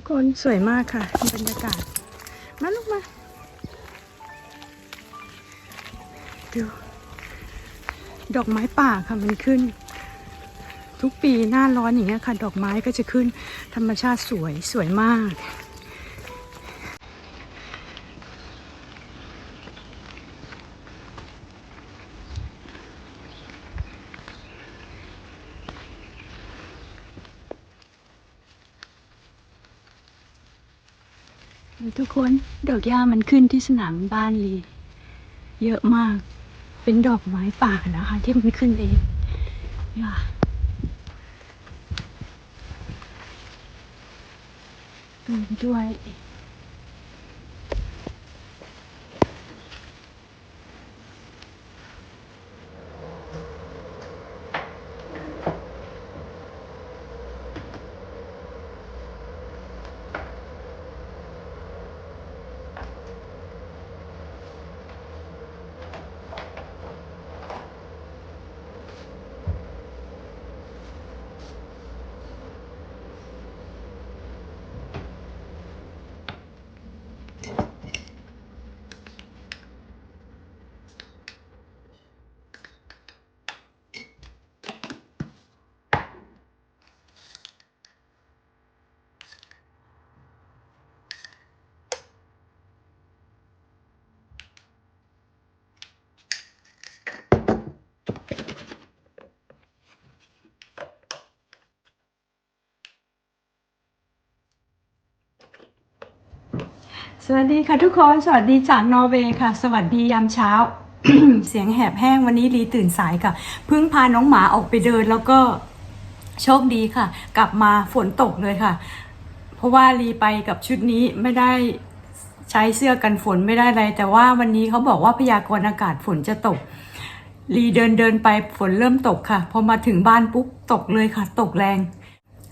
ทุกคนสวยมากค่ะบรรยากาศ มาลูกมา ดูดอกไม้ป่าค่ะมันขึ้น ทุกปีหน้าร้อนอย่างเงี้ยค่ะ ดอกไม้ก็จะขึ้นธรรมชาติสวยสวยมาก ทุกคนดอกหญ้ามันขึ้นที่สนามบ้านลีเยอะมาก เป็นดอกไม้ป่านะคะ ที่มันขึ้นเองอย่าดูด้วย สวัสดีค่ะทุกคน สวัสดีจากนอร์เวย์ค่ะ สวัสดียามเช้า เสียงแหบแห้งวันนี้ลีตื่นสายค่ะ เพิ่งพาน้องหมาออกไปเดินแล้วก็โชคดีค่ะ กลับมาฝนตกเลยค่ะ เพราะว่าลีไปกับชุดนี้ไม่ได้ใช้เสื้อกันฝนไม่ได้อะไร แต่ว่าวันนี้เขาบอกว่าพยากรณ์อากาศฝนจะตกลีเดินเดินไปฝนเริ่มตกค่ะ พอมาถึงบ้านปุ๊บตกเลยค่ะ ตกแรง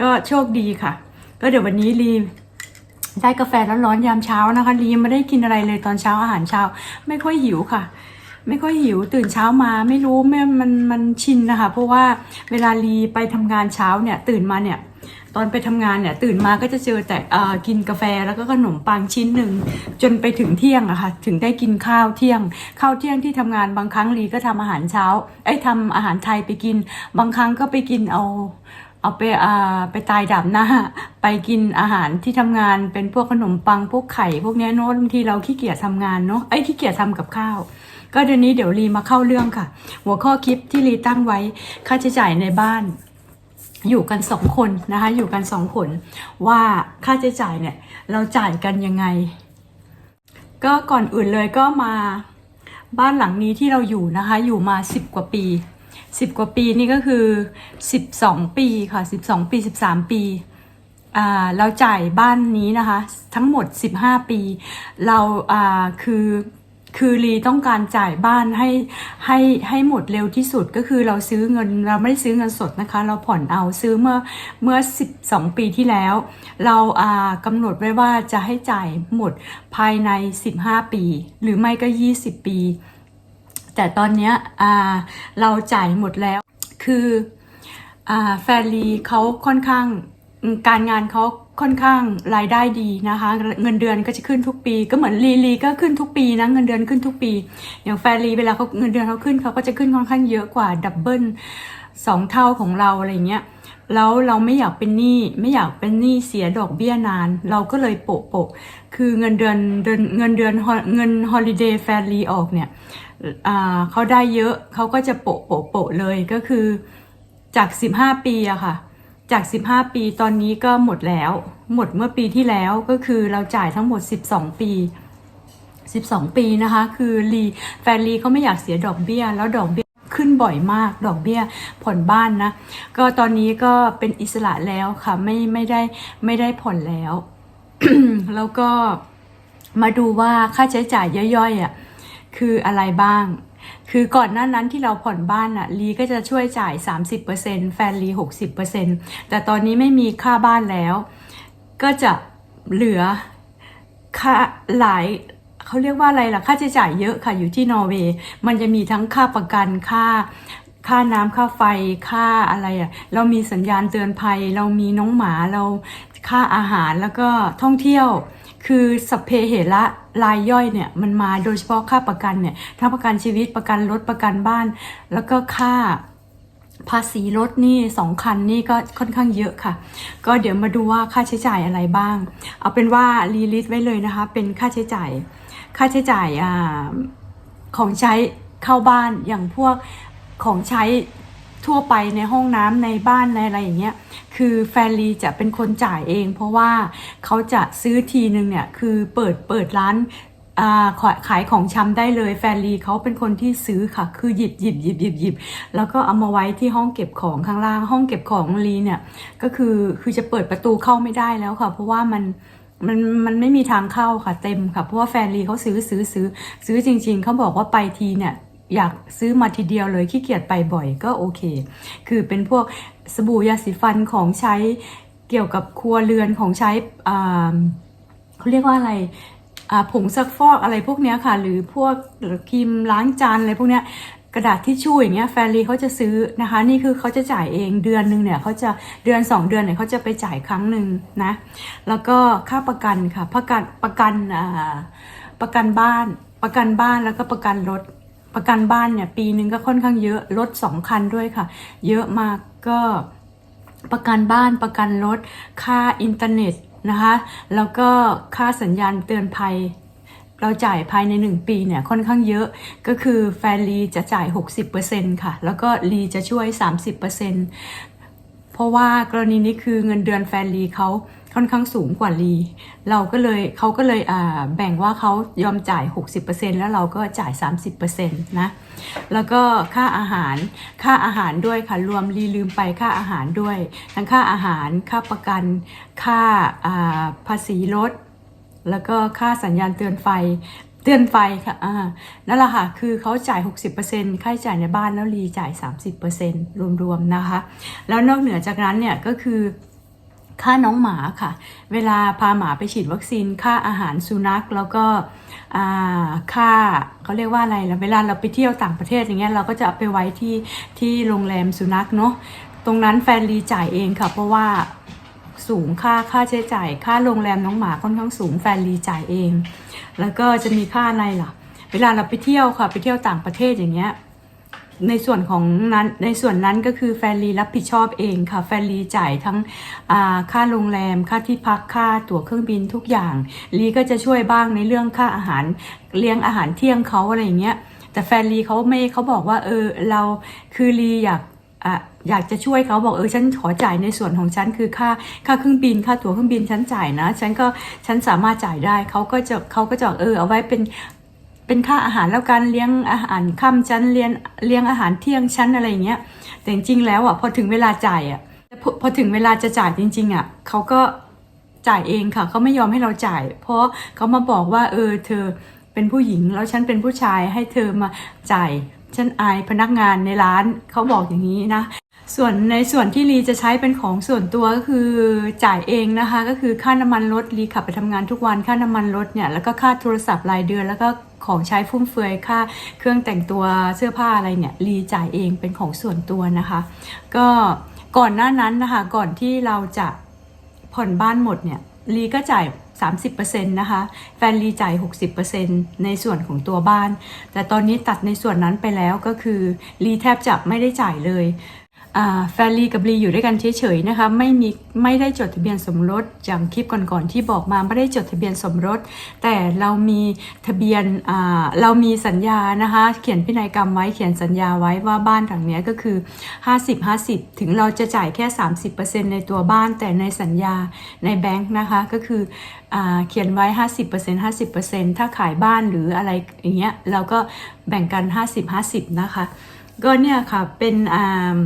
ก็โชคดีค่ะ ก็เดี๋ยววันนี้ลี ได้กาแฟร้อนๆยามเช้านะคะลียังไม่ได้กินอะไรเลยตอนเช้าอาหารเช้า ไม่ค่อยหิวค่ะ ไม่ค่อยหิวตื่นเช้ามาไม่รู้แม่มันมันชินนะคะ เพราะว่าเวลาลีไปทำงานเช้าเนี่ยตื่นมาเนี่ยตอนไปทำงานเนี่ยตื่นมาก็จะเจอแต่เอ่อกินกาแฟแล้วก็ขนมปังชิ้นหนึ่งจนไปถึงเที่ยงอะค่ะถึงได้กินข้าวเที่ยง ข้าวเที่ยงที่ทำงานบางครั้งลีก็ทำอาหารเช้าไอ้ทำอาหารไทยไปกิน บางครั้งก็ไปกินเอา เอาไปอ่าไปตายดับหน้า ไปกินอาหารที่ทำงานเป็นพวกขนมปังพวกไข่ พวกเนี้ยเนอะบางทีเราขี้เกียจทำงานเนาะไอ้ขี้เกียจทำกับข้าว ก็เดี๋ยวนี้เดี๋ยวรีมาเข้าเรื่องค่ะ หัวข้อคลิปที่รีตั้งไว้ค่าใช้จ่ายในบ้านอยู่กันสองคนนะคะอยู่กันสองคนว่าค่าใช้จ่ายเนี่ยเราจ่ายกันยังไง ก็ก่อนอื่นเลยก็มาบ้านหลังนี้ที่เราอยู่นะคะ อยู่มาสิบกว่าปี สิบกว่าปีนี่ก็คือสิบสองปีค่ะสิบสองปีสิบสามปีเราจ่ายบ้านนี้นะคะ ทั้งหมดสิบห้าปี เราอ่าคือคือรีต้องการจ่ายบ้านให้ให้ให้หมดเร็วที่สุดก็คือเราซื้อเงินเราไม่ได้ซื้อเงินสดนะคะ เราผ่อนเอาซื้อเมื่อเมื่อ 12 ปีที่แล้ว เราอ่ากำหนดไว้ว่าจะให้จ่ายหมดภายใน 15 ปี หรือไม่ก็ 20 ปี แต่ตอนนี้เราจ่ายหมดแล้ว คืออแฟนลีเขาค่อนข้างการงานเขาค่อนข้างรายได้ดีนะคะ เงินเดือนก็จะขึ้นทุกปี ก็เหมือนลีลีก็ขึ้นทุกปีนะเงินเดือนขึ้นทุกปี อย่างแฟนลีเวลาเขาเงินเดือนเขาขึ้นเขาก็จะขึ้นค่อนข้างเยอะกว่าดับเบิลสองเท่าของเราอะไรเงี้ยแล้วเราไม่อยากเป็นหนี้ไม่อยากเป็นหนี้เสียดอกเบี้ยนาน เราก็เลยโปะโปะคือเงินเดือนเดือนเงินเดือนเงินฮอลิเดย์แฟนลีออกเนี่ย เขาได้เยอะเขาก็จะโปะโปะโปะเลยก็คือจาก 15 ปีอะค่ะ จาก 15 ปีตอนนี้ก็หมดแล้ว หมดเมื่อปีที่แล้วก็คือเราจ่ายทั้งหมด 12 ปี 12 ปีนะคะ คือรีแฟนรีเขาไม่อยากเสียดอกเบี้ย แล้วดอกเบี้ยขึ้นบ่อยมากดอกเบี้ยผ่อนบ้านนะ ก็ตอนนี้ก็เป็นอิสระแล้วค่ะ ไม่ไม่ได้ไม่ได้ผ่อนแล้ว แล้วก็มาดูว่าค่าใช้จ่ายย่อยๆอะ คืออะไรบ้าง คือก่อนหน้านั้นที่เราผ่อนบ้านอะลีก็จะช่วยจ่าย 30%แฟนลี60%แต่ตอนนี้ไม่มีค่าบ้านแล้ว ก็จะเหลือค่าหลายเขาเรียกว่าอะไรล่ะ ค่าใช้จ่ายเยอะค่ะอยู่ที่นอร์เวย์ มันจะมีทั้งค่าประกันค่าค่าน้ำค่าไฟค่าอะไรอะ่ะ เรามีสัญญาณเตือนภัย เรามีน้องหมาเราค่าอาหารแล้วก็ท่องเที่ยว คือสัพเพเหระ รายย่อยเนี่ยมันมาโดยเฉพาะค่าประกันเนี่ยทั้งประกันชีวิตประกันรถประกันบ้าน แล้วก็ค่าภาษีรถนี่สองคันนี่ก็ค่อนข้างเยอะค่ะ ก็เดี๋ยวมาดูว่าค่าใช้จ่ายอะไรบ้าง เอาเป็นว่ารีลิสไว้เลยนะคะ เป็นค่าใช้จ่าย ค่าใช้จ่ายอาของใช้เข้าบ้านอย่างพวกของใช้ ทั่วไปในห้องน้ำในบ้านในอะไรอย่างเงี้ยคือแฟนลีจะเป็นคนจ่ายเอง เพราะว่าเขาจะซื้อทีนึงเนี่ยคือเปิดเปิดร้านอ่าขายขายของชำได้เลยแฟนลีเขาเป็นคนที่ซื้อค่ะ คือหยิบหยิบหยิบหยิบหยิบแล้วก็เอามาไว้ที่ห้องเก็บของข้างล่าง ห้องเก็บของลีเนี่ยก็คือคือจะเปิดประตูเข้าไม่ได้แล้วค่ะ เพราะว่ามันมันมันไม่มีทางเข้าค่ะเต็มค่ะเพราะว่าแฟนลีเขาซื้อซื้อซื้อซื้อจริง ๆเขาบอกว่าไปทีเนี่ย อยากซื้อมาทีเดียวเลยขี้เกียจไปบ่อยก็โอเค คือเป็นพวกสบู่ยาสีฟันของใช้เกี่ยวกับครัวเรือนของใช้เขาเรียกว่าอะไรผงซักฟอกอะไรพวกนี้ค่ะ หรือพวกครีมล้างจานอะไรพวกนี้กระดาษทิชชู่อย่างเงี้ยแฟรรีเขาจะซื้อนะคะ นี่คือเขาจะจ่ายเองเดือนหนึ่งเนี่ยเขาจะเดือน 2 เดือนเนี่ยเขาจะไปจ่ายครั้งหนึ่งนะ แล้วก็ค่าประกันค่ะประกันประกันประกันบ้านประกันบ้านแล้วก็ประกันรถ ประกันบ้านเนี่ยปีหนึ่งก็ค่อนข้างเยอะรถสองคันด้วยค่ะ เยอะมากก็ประกันบ้านประกันรถค่าอินเทอร์เน็ตนะคะแล้วก็ค่าสัญญาณเตือนภัย เราจ่ายภายใน 1 ปีเนี่ยค่อนข้างเยอะก็คือแฟนลีจะจ่าย 60%ค่ะ แล้วก็ลีจะช่วย 30%เพราะว่ากรณีนี้คือเงินเดือนแฟนลีเขา ค่อนข้างสูงกว่าลี เราก็เลยเขาก็เลยแบ่งว่าเขายอมจ่าย 60%แล้วเราก็จ่าย 30%นะแล้วก็ค่าอาหารค่าอาหารด้วยค่ะรวมรีลืมไปค่าอาหารด้วย ทั้งค่าอาหารค่าประกันค่าอ่าภาษีรถ แล้วก็ค่าสัญญาณเตือนไฟเตือนไฟค่ะ อ่า นั่นแหละค่ะ คือเขาจ่าย 60%ค่าใช้จ่ายในบ้านแล้วรีจ่าย 30%รวมๆนะคะ แล้วนอกเหนือจากนั้นเนี่ยก็คือ ค่าน้องหมาค่ะ เวลาพาหมาไปฉีดวัคซีน ค่าอาหารสุนัข แล้วก็ค่าเขาเรียกว่าอะไรล่ะเวลาเราไปเที่ยวต่างประเทศอย่างเงี้ยเราก็จะเอาไปไว้ที่ที่โรงแรมสุนัขเนาะ ตรงนั้นแฟนรีจ่ายเองค่ะ เพราะว่าสูงค่าค่าใช้จ่าย ค่าโรงแรมน้องหมาค่อนข้างสูงแฟนรีจ่ายเอง แล้วก็จะมีค่าอะไรล่ะ เวลาเราไปเที่ยวค่ะไปเที่ยวต่างประเทศอย่างเงี้ย ในส่วนของนั้นในส่วนนั้นก็คือแฟนลีรับผิดชอบเองค่ะ แฟนลีจ่ายทั้งค่าโรงแรม ค่าที่พักค่าตั๋วเครื่องบินทุกอย่างลีก็จะช่วยบ้างในเรื่องค่าอาหารเลี้ยงอาหารเที่ยงเขาอะไรอย่างเงี้ยแต่แฟนลีเขาไม่เขาบอกว่าเออเราคือลีอยากอะอยากจะช่วยเขาบอกเออฉันขอจ่ายในส่วนของฉันคือค่าค่าเครื่องบินค่าตั๋วเครื่องบินฉันจ่ายนะ ฉันก็ฉันสามารถจ่ายได้เขาก็จะเขาก็จะเออเอาไว้เป็น เป็นค่าอาหารแล้วการเลี้ยงอาหารค่ำชั้นเลี้ยงเลี้ยงอาหารเที่ยงชั้นอะไรอย่างเงี้ยแต่จริงๆแล้วอะพอถึงเวลาจ่ายอะพอพอถึงเวลาจะจ่ายจริง ๆอะเขาก็จ่ายเองค่ะเขาไม่ยอมให้เราจ่าย เพราะเขามาบอกว่าเออเธอเป็นผู้หญิงแล้วฉันเป็นผู้ชายให้เธอมาจ่ายฉันอายพนักงานในร้านเขาบอกอย่างนี้นะ ส่วนในส่วนที่ลีจะใช้เป็นของส่วนตัวก็คือจ่ายเองนะคะ ก็คือค่าน้ำมันรถลีขับไปทำงานทุกวันค่าน้ำมันรถเนี่ยแล้วก็ค่าโทรศัพท์รายเดือน แล้วก็ของใช้ฟุ่มเฟือยค่าเครื่องแต่งตัวเสื้อผ้าอะไรเนี่ยลีจ่ายเองเป็นของส่วนตัวนะคะ ก็ก่อนหน้านั้นนะคะก่อนที่เราจะผ่อนบ้านหมดเนี่ยลีก็จ่าย30%นะคะแฟนลีจ่าย 60%ในส่วนของตัวบ้าน แต่ตอนนี้ตัดในส่วนนั้นไปแล้วก็คือลีแทบจะไม่ได้จ่ายเลย แฟนลีกับลีอยู่ด้วยกันเฉยๆนะคะไม่มีไม่ได้จดทะเบียนสมรสอย่างคลิปก่อนๆที่บอกมาไม่ได้จดทะเบียนสมรส แต่เรามีทะเบียนเรามีสัญญานะคะเขียนพินัยกรรมไว้เขียนสัญญาไว้ว่าบ้านหลังนี้ก็คือ 50 50 ถึงเราจะจ่ายแค่ 30%ในตัวบ้านแต่ในสัญญาในแบงค์นะคะก็คืออเขียนไว้ 50% 50%ถ้าขายบ้านหรืออะไรอย่างเงี้ยเราก็แบ่งกัน 50 50 นะคะก็เนี่ยค่ะเป็นอ่า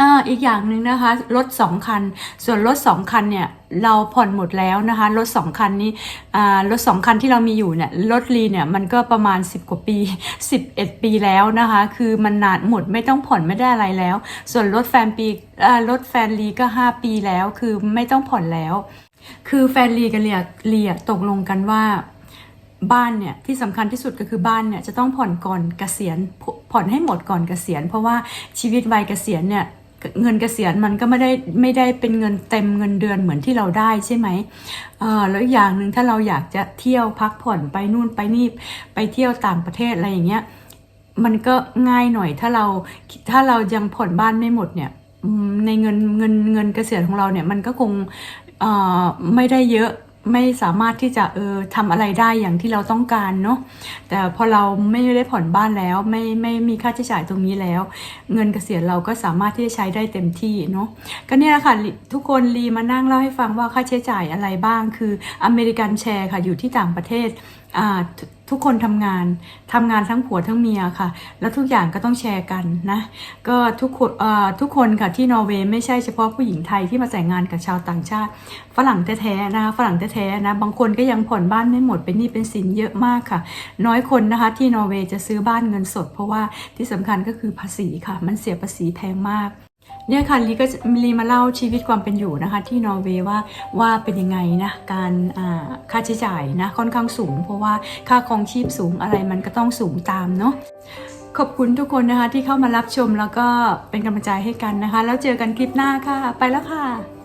อ่าอีกอย่างหนึ่งนะคะรถสองคัน ส่วนรถสองคันเนี่ยเราผ่อนหมดแล้วนะคะรถสองคันนี้อ่ารถสองคันที่เรามีอยู่เนี่ยรถรีเนี่ยมันก็ประมาณ 10 กว่าปี 11 ปีแล้วนะคะ คือมันนานหมดไม่ต้องผ่อนไม่ได้อะไรแล้ว ส่วนรถแฟนปีรถแฟนรีก็ 5 ปีแล้วคือไม่ต้องผ่อนแล้ว คือแฟนรีกับเลียเลียตกลงกันว่าบ้านเนี่ยที่สำคัญที่สุดก็คือบ้านเนี่ยจะต้องผ่อนก่อนเกษียณผผ่อนให้หมดก่อนเกษียณ เพราะว่าชีวิตวัยเกษียณเนี่ย เงินเกษียณมันก็ไม่ได้ไม่ได้เป็นเงินเต็มเงินเดือนเหมือนที่เราได้ใช่ไหมเอ่อแล้วอย่างหนึ่งถ้าเราอยากจะเที่ยวพักผ่อนไปนู่นไปนี่ไปเที่ยวต่างประเทศอะไรอย่างเงี้ยมันก็ง่ายหน่อยถ้าเราถ้าเรายังผ่อนบ้านไม่หมดเนี่ยในเงินเงินเงินเกษียณของเราเนี่ยมันก็คงเอ่อไม่ได้เยอะ ไม่สามารถที่จะเออทำอะไรได้อย่างที่เราต้องการเนาะแต่พอเราไม่ได้ผ่อนบ้านแล้ว ไม่ไม่มีค่าใช้จ่ายตรงนี้แล้ว เงินเกษียณเราก็สามารถที่จะใช้ได้เต็มที่เนาะก็เนี่ยแหละค่ะทุกคนรีมานั่งเล่าให้ฟังว่าค่าใช้จ่ายอะไรบ้างคืออเมริกันแชร์ค่ะอยู่ที่ต่างประเทศทุทุกคนทำงานทำงานทั้งผัวทั้งเมียค่ะ แล้วทุกอย่างก็ต้องแชร์กันนะก็ทุกคนทุกคนค่ะที่นอร์เวย์ไม่ใช่เฉพาะผู้หญิงไทยที่มาแต่งงานกับชาวต่างชาติ ฝรั่งแท้ๆนะคะฝรั่งแท้ๆนะบางคนก็ยังผ่อนบ้านไม่หมดเป็นหนี้เป็นสินเยอะมากค่ะ น้อยคนนะคะที่นอร์เวย์จะซื้อบ้านเงินสด เพราะว่าที่สำคัญก็คือภาษีค่ะ มันเสียภาษีแพงมาก เนี่ยค่ะลีก็ลีมาเล่าชีวิตความเป็นอยู่นะคะที่นอร์เวย์ว่าว่าเป็นยังไงนะการค่าใช้จ่ายนะค่อนข้างสูง เพราะว่าค่าครองชีพสูงอะไรมันก็ต้องสูงตามเนาะขอบคุณทุกคนนะคะที่เข้ามารับชมแล้วก็เป็นกำลังใจให้กันนะคะ แล้วเจอกันคลิปหน้าค่ะ ไปแล้วค่ะ